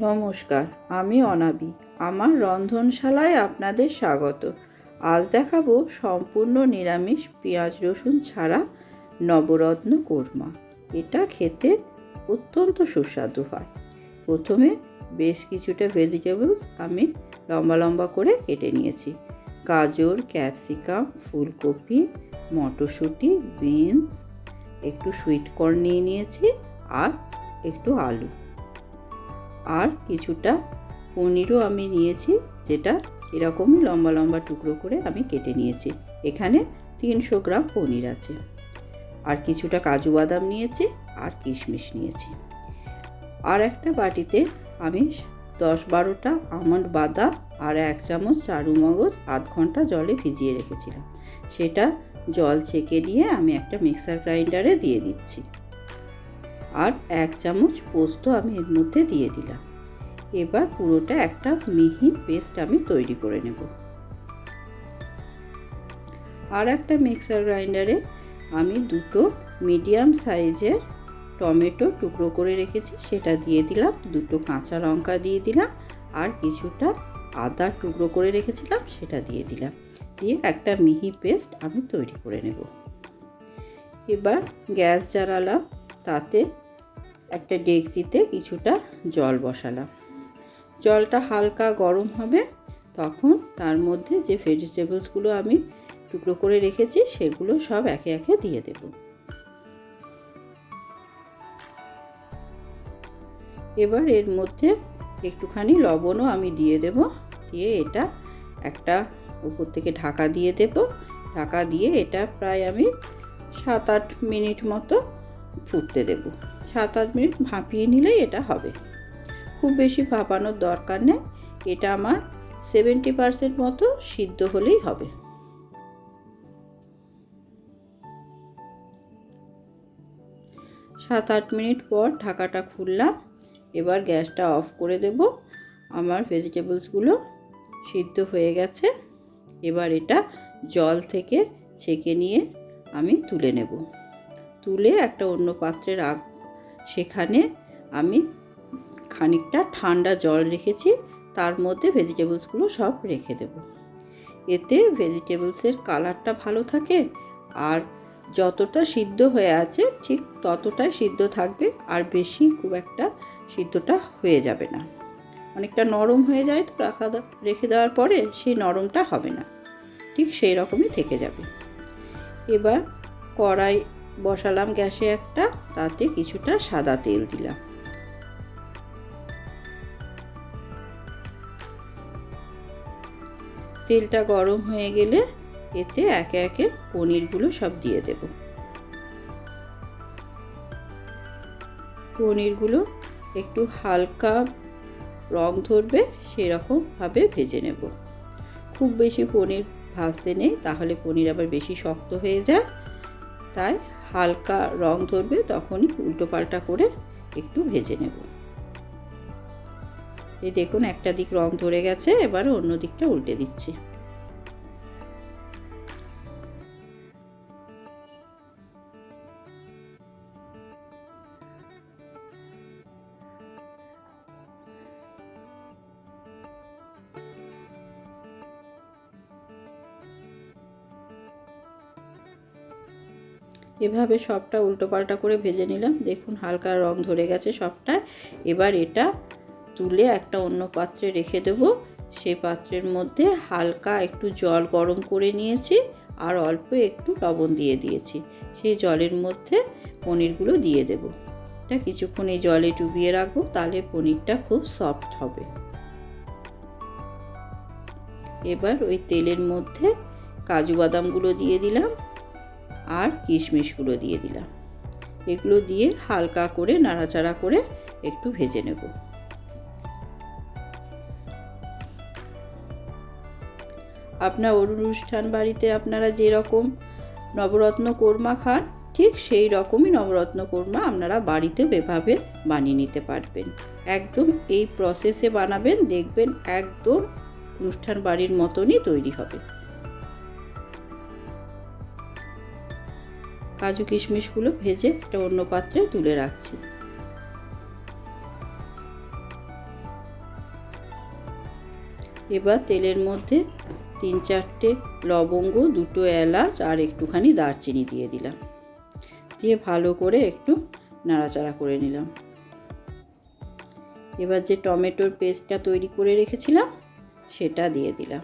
নমস্কার, আমি অনাবি। আমার রন্ধনশালায় আপনাদের স্বাগত। আজ দেখাবো সম্পূর্ণ নিরামিষ পেঁয়াজ রসুন ছাড়া নবরত্ন কোরমা। এটা খেতে অত্যন্ত সুস্বাদু হয়। প্রথমে বেশ কিছুটা ভেজিটেবলস আমি লম্বা লম্বা করে কেটে নিয়েছি। গাজর ক্যাপসিকাম ফুলকপি, মটরশুঁটি বিনস একটু সুইট কর্ন নিয়ে নিয়েছি আর একটু আলু। আর কিছুটা পনিরও আমি নিয়েছি, যেটা এরকমই লম্বা লম্বা টুকরো করে আমি কেটে নিয়েছি। এখানে তিনশো গ্রাম পনির আছে। আর কিছুটা কাজু বাদাম নিয়েছি আর কিশমিশ নিয়েছি। আর একটা বাটিতে আমি দশ বারোটা আমন্ড বাদাম আর এক চামচ চারু মগজ আধ ঘণ্টা জলে ভিজিয়ে রেখেছিলাম। সেটা জল ছেঁকে দিয়ে আমি একটা মিক্সার গ্রাইন্ডারে দিয়ে দিচ্ছি। আর এক চামচ পোস্ত আমি এর মধ্যে দিয়ে দিলাম। এবার পুরোটা একটা মিহি পেস্ট আমি তৈরি করে নেব। আর একটা মিক্সার গ্রাইন্ডারে আমি দুটো মিডিয়াম সাইজের টমেটো টুকরো করে রেখেছি, সেটা দিয়ে দিলাম, দুটো কাঁচা লঙ্কা দিয়ে দিলাম, আর কিছুটা আদা টুকরো করে রেখেছিলাম, সেটা দিয়ে দিলাম। দিয়ে একটা মিহি পেস্ট আমি তৈরি করে নেব। এবার গ্যাস জ্বালালাম, তাতে একটা ডেকচিতে কিছুটা জল বসালাম। জলটা হালকা গরম হবে, তখন তার মধ্যে যে ভেজিটেবলসগুলো আমি টুকরো করে রেখেছি, সেগুলো সব একে একে দিয়ে দেব। এবার এর মধ্যে একটুখানি লবণও আমি দিয়ে দেব, দিয়ে এটা একটা উপর থেকে ঢাকা দিয়ে দেব। ঢাকা দিয়ে এটা প্রায় আমি সাত আট মিনিট মতো ফুটতে দেবো। সাত আট মিনিট ভাপিয়ে নিলেই এটা হবে। খুব বেশি ভাপানোর দরকার নেই। এটা আমার সেভেন্টি পারসেন্ট মতো সিদ্ধ হলেই হবে। সাত আট মিনিট পর ঢাকাটা খুললাম। এবার গ্যাসটা অফ করে দেব। আমার ভেজিটেবলসগুলো সিদ্ধ হয়ে গেছে। এবার এটা জল থেকে ছেঁকে নিয়ে আমি তুলে নেব। তুলে একটা অন্য পাত্রে রাখ সেখানে আমি খানিকটা ঠান্ডা জল রেখেছি, তার মধ্যে ভেজিটেবলসগুলো সব রেখে দেব। এতে ভেজিটেবলসের কালারটা ভালো থাকে আর যতটা সিদ্ধ হয়ে আছে ঠিক ততটাই সিদ্ধ থাকবে আর বেশি খুব একটা সিদ্ধটা হয়ে যাবে না। অনেকটা নরম হয়ে যায় তো রাখা রেখে দেওয়ার পরে সেই নরমটা হবে না। ঠিক সেই রকমই থেকে যাবে। এবার কড়াই বসালাম গ্যাসে একটা, তাতে কিছুটা সাদা তেল দিলাম। তেলটা গরম হয়ে গেলে এতে একে একে পনিরগুলো সব দিয়ে দেব। পনিরগুলো একটু হালকা রং ধরবে, সেরকমভাবে ভেজে নেব। খুব বেশি পনির ভাজতে নেই, তাহলে পনির আবার বেশি শক্ত হয়ে যায়, তাই হালকা রং ধরবে, তখনই উল্টো পাল্টা করে একটু ভেজে নেব। এই দেখুন, একটা দিক রং ধরে গেছে, এবার অন্য দিকটা উল্টে দিচ্ছি। এভাবে সবটা উল্টো পাল্টা করে ভেজে নিলাম। দেখুন, হালকা রং ধরে গেছে সবটা। এবার এটা তুলে একটা অন্য পাত্রে রেখে দেব। সেই পাত্রের মধ্যে হালকা একটু জল গরম করে নিয়েছি আর অল্প একটু লবণ দিয়ে দিয়েছি। সেই জলের মধ্যে পনিরগুলো দিয়ে দেব। এটা কিছুক্ষণ এই জলে ডুবিয়ে রাখব, তাহলে পনিরটা খুব সফট হবে। এবার ওই তেলের মধ্যে কাজু বাদামগুলো দিয়ে দিলাম। আর কিশমিশগুলো দিয়ে দিলাম। এগুলো দিয়ে হালকা করে নাড়াচাড়া করে একটু ভেজে নেব। আপনার অনুষ্ঠান বাড়িতে আপনারা যেরকম নবরত্ন কোরমা খান, ঠিক সেই রকমই নবরত্ন কোরমা আপনারা বাড়িতেও এভাবে বানিয়ে নিতে পারবেন। একদম এই প্রসেসে বানাবেন, দেখবেন একদম অনুষ্ঠান বাড়ির মতনই তৈরি হবে। কাজু কিশমিশগুলো ভেজে একটা অন্য পাত্রে তুলে রাখছি। এবার তেলের মধ্যে তিন চারটে লবঙ্গ, দুটো এলাচ আর একটুখানি দারচিনি দিয়ে দিলাম। দিয়ে ভালো করে একটু নাড়াচাড়া করে নিলাম। এবার যে টমেটোর পেস্টটা তৈরি করে রেখেছিলাম, সেটা দিয়ে দিলাম।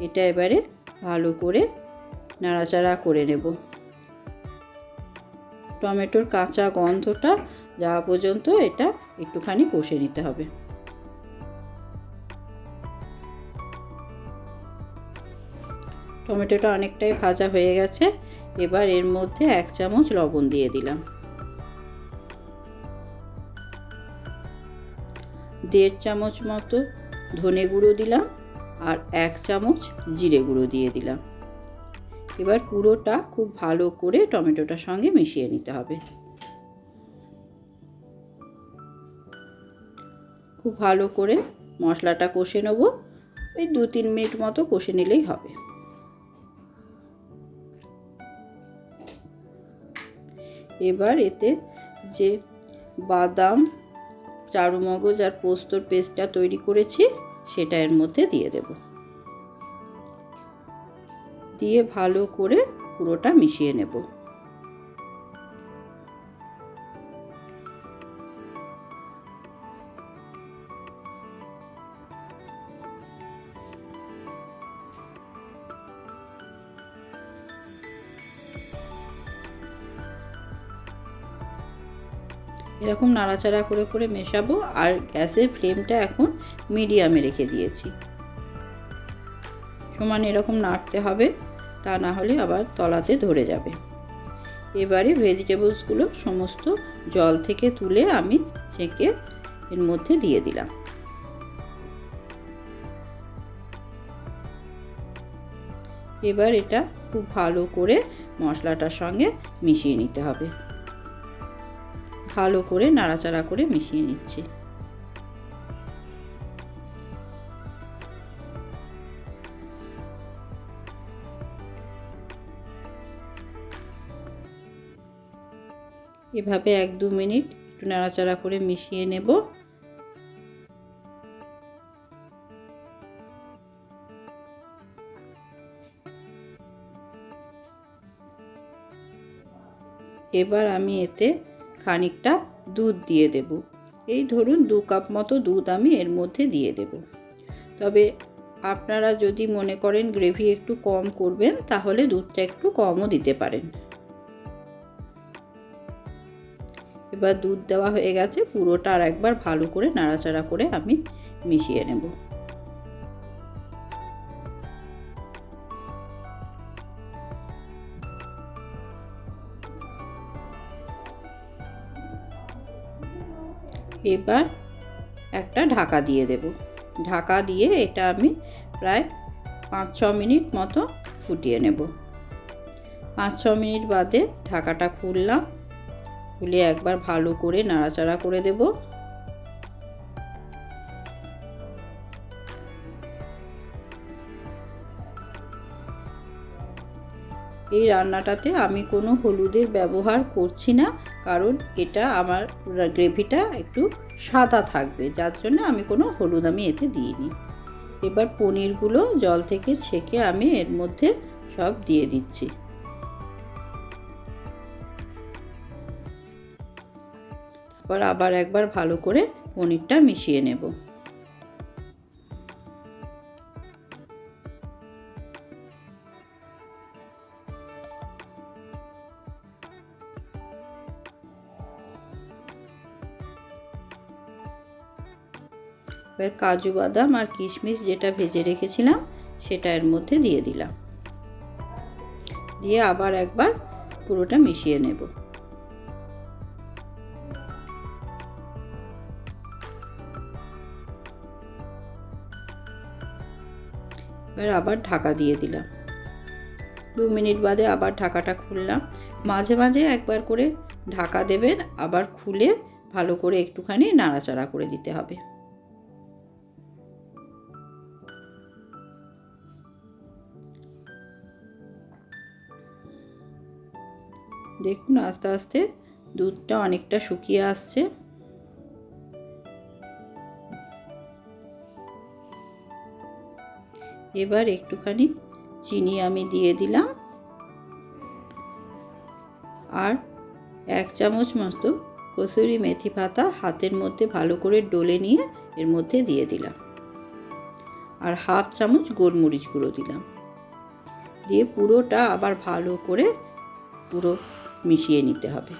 এটা এবারে ভালো করে নাড়াচাড়া করে নেব। টমেটোর কাঁচা গন্ধটা যাওয়া পর্যন্ত এটা একটুখানি কষে নিতে হবে। টমেটোটা অনেকটাই ভাজা হয়ে গেছে, এবার এর মধ্যে এক চামচ লবণ দিয়ে দিলাম। দেড় চামচ মতো ধনে গুঁড়ো দিলাম আর এক চামচ জিরে গুঁড়ো দিয়ে দিলাম। এবার পুরোটা খুব ভালো করে টমেটোটার সঙ্গে মিশিয়ে নিতে হবে। খুব ভালো করে মশলাটা কষে নেব। ওই দু তিন মিনিট মতো কষে নিলেই হবে। এবার এতে যে বাদাম, চারুমগজ আর পোস্তর পেস্টটা তৈরি করেছি, সেটা এর মধ্যে দিয়ে দেব। দিয়ে ভালো করে পুরোটা মিশিয়ে নেব। এরকম নাড়াচাড়া করে করে মেশাবো আর গ্যাসের ফ্লেমটা এখন মিডিয়ামে রেখে দিয়েছি। সমান এরকম নাড়তে হবে। তা না হলে আবার তলাতে ধরে যাবে। এবারে ভেজিটেবলসগুলো সমস্ত জল থেকে তুলে আমি ছেঁকে এর মধ্যে দিয়ে দিলাম। এবার এটা খুব ভালো করে মশলাটার সঙ্গে মিশিয়ে নিতে হবে। ভালো করে নাড়াচাড়া করে মিশিয়ে নিচ্ছি। এভাবে এক দু মিনিট একটু নাড়াচাড়া করে মিশিয়ে নেব। এবার আমি এতে খানিকটা দুধ দিয়ে দেব। এই ধরুন দু কাপ মতো দুধ আমি এর মধ্যে দিয়ে দেব। তবে আপনারা যদি মনে করেন গ্রেভি একটু কম করবেন, তাহলে দুধটা একটু কমও দিতে পারেন। এবার দুধ দেওয়া হয়ে গেছে, পুরোটা আর একবার ভালো করে নাড়াচাড়া করে আমি মিশিয়ে নেব। এবার একটা ঢাকা দিয়ে দেব। ঢাকা দিয়ে এটা আমি প্রায় পাঁচ ছ মিনিট মতো ফুটিয়ে নেব। পাঁচ ছ মিনিট বাদে ঢাকাটা খুললাম। খুলে একবার ভালো করে নাড়াচাড়া করে দেব। এই রান্নাটাতে আমি কোনো হলুদের ব্যবহার করছি না, কারণ এটা আমার গ্রেভিটা একটু সাদা থাকবে, যার জন্য আমি কোনো হলুদ আমি এতে দিইনি। এবার পনিরগুলো জল থেকে ছেঁকে আমি এর মধ্যে সব দিয়ে দিচ্ছি। তারপর আবার একবার ভালো করে পনিরটা মিশিয়ে নেব। এবার কাজু বাদাম আর কিশমিশ যেটা ভেজে রেখেছিলাম, সেটা এর মধ্যে দিয়ে দিলাম। দিয়ে আবার একবার পুরোটা মিশিয়ে নেব। এবার আবার ঢাকা দিয়ে দিলাম। দু মিনিট বাদে আবার ঢাকাটা খুললাম। মাঝে মাঝে একবার করে ঢাকা দেবেন, আবার খুলে ভালো করে একটুখানি নাড়াচাড়া করে দিতে হবে। দেখুন আস্তে আস্তে দুধটা অনেকটা শুকিয়ে আসছে। এবার একটুখানি চিনি আমি দিয়ে দিলাম। আর এক চামচ মতো কসুরি মেথি পাতা হাতের মধ্যে ভালো করে ডলে নিয়ে এর মধ্যে দিয়ে দিলাম। আর হাফ চামচ গোলমরিচ গুঁড়ো দিলাম। দিয়ে পুরোটা আবার ভালো করে পুরো মিশিয়ে নিতে হবে।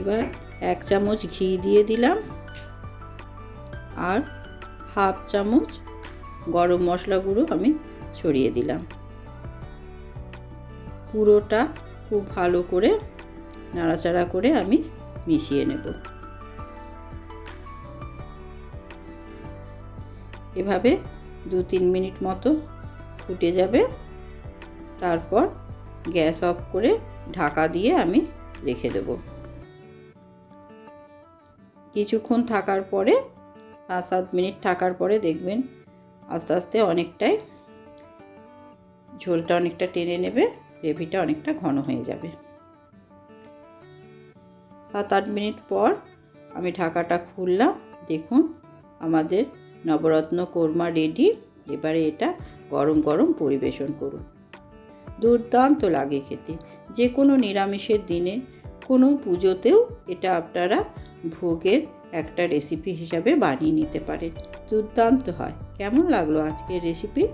এবার এক চামচ ঘি দিয়ে দিলাম আর হাফ চামচ গরম মশলা গুঁড়ো আমি ছড়িয়ে দিলাম। পুরোটা খুব ভালো করে নাড়াচাড়া করে আমি মিশিয়ে নেব। এভাবে দু তিন মিনিট মতো ফুটে যাবে। তারপর গ্যাস অফ করে ঢাকা দিয়ে আমি রেখে দেবো। কিছুক্ষণ থাকার পরে, পাঁচ সাত মিনিট থাকার পরে দেখবেন আস্তে আস্তে অনেকটাই ঝোলটা অনেকটা টেনে নেবে, গ্রেভিটা অনেকটা ঘন হয়ে যাবে। সাত আট মিনিট পর আমি ঢাকাটা খুললাম। দেখুন, আমাদের নবরত্ন কোরমা রেডি। এবারে এটা গরম গরম পরিবেশন করুন। দুর্দান্ত লাগে খেতে। যে কোনো নিরামিষের দিনে কোনো পুজোতেও এটা আপনারা ভোগের একটা রেসিপি হিসাবে বানিয়ে নিতে পারেন। দুর্দান্ত হয়। কেমন লাগল আজকের রেসিপি